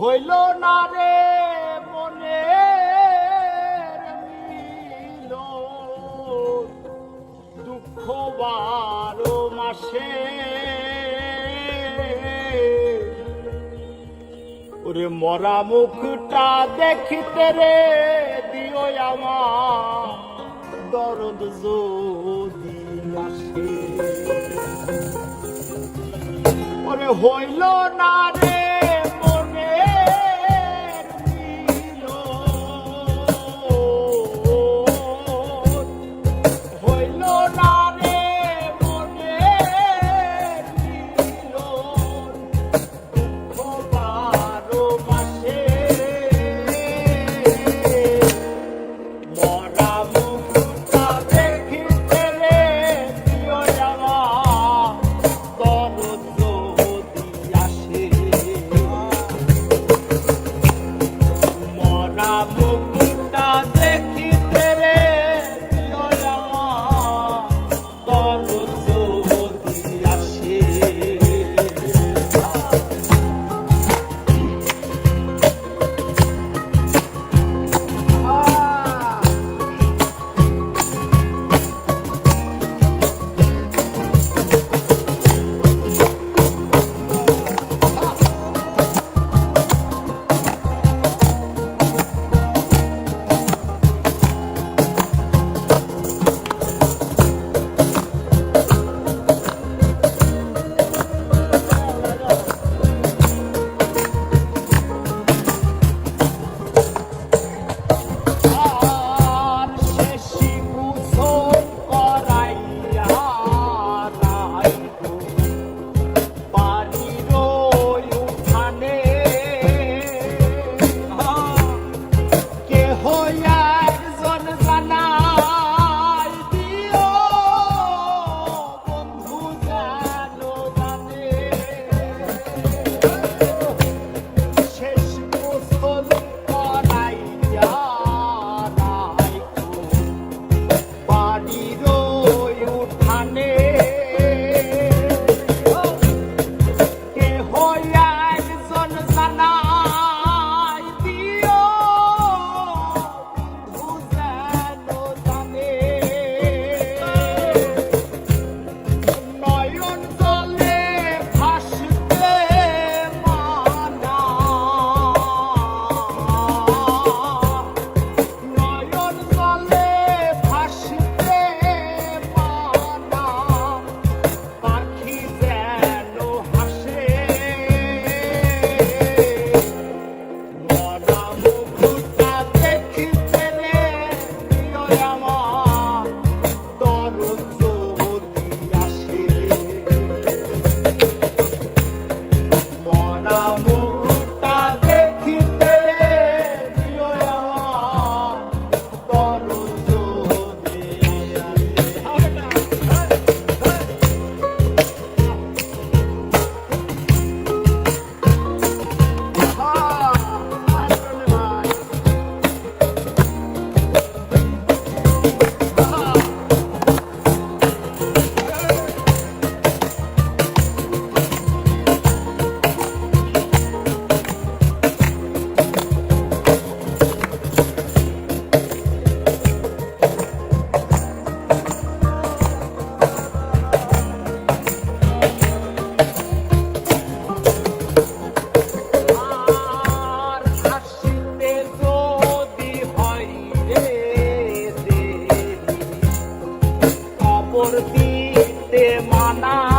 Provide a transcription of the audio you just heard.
হইল না রে মনে দুঃখ বারো মাসে। ওরে মরা মুখটা দেখিতে রে, দিও আমার দরদ যদি ওরে হইল না রে খবর দিতে মানা